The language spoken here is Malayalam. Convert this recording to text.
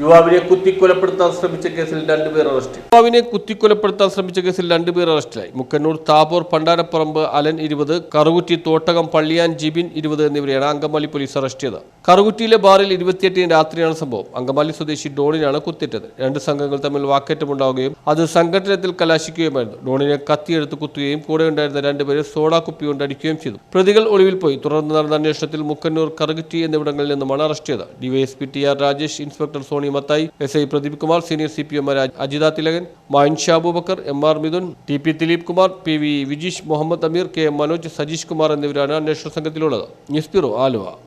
യുവാവിനെ കുത്തിക്കൊലപ്പെടുത്താൻ ശ്രമിച്ച കേസിൽ രണ്ടുപേർ അറസ്റ്റ്. യുവാവിനെ കുത്തിക്കൊലപ്പെടുത്താൻ ശ്രമിച്ച കേസിൽ രണ്ടുപേർ അറസ്റ്റിലായി. മുക്കന്നൂർ താബോർ പണ്ടാരപ്പറമ്പ് അലൻ ഇരുപത് കറുകുറ്റി തോട്ടകം പള്ളിയാൻ ജിബിൻ ഇരുപത് എന്നിവരെയാണ് അങ്കമാലി പോലീസ് അറസ്റ്റ് ചെയ്തത്. കറുകുറ്റിയിലെ ബാറിൽ ഇരുപത്തിയെട്ടിന് രാത്രിയാണ് സംഭവം. അങ്കമാലി സ്വദേശി ഡോണിനാണ് കുത്തിയിട്ടത്. രണ്ട് സംഘങ്ങൾ തമ്മിൽ വാക്കേറ്റമുണ്ടാവുകയും അത് സംഘടനത്തിൽ കലാശിക്കുകയുമായിരുന്നു. ഡോണിനെ കത്തിയെടുത്ത് കുത്തുകയും കൂടെ ഉണ്ടായിരുന്ന രണ്ടുപേരെ സോഡാ കുപ്പി കൊണ്ട് അടിക്കുകയും ചെയ്തു. പ്രതികൾ ഒളിവിൽ പോയി. തുടർന്ന് നടന്ന അന്വേഷണത്തിൽ മുക്കന്നൂർ കറുകുറ്റി എന്നിവിടങ്ങളിൽ നിന്നുമാണ് അറസ്റ്റ് ചെയ്തത്. DYSP T R Rajesh inspector Soni Mathai S I Pradeep Kumar senior C P എമാർ Ajitha Thilakan mine Shaboobakkar M R Mithun T P Dileep Kumar P V Vijeesh Muhammad Ameer K Manoj Sajeesh Kumar എന്നിവരാണ് അന്വേഷണ സംഘത്തിലുള്ളത്. News bureau Aluva.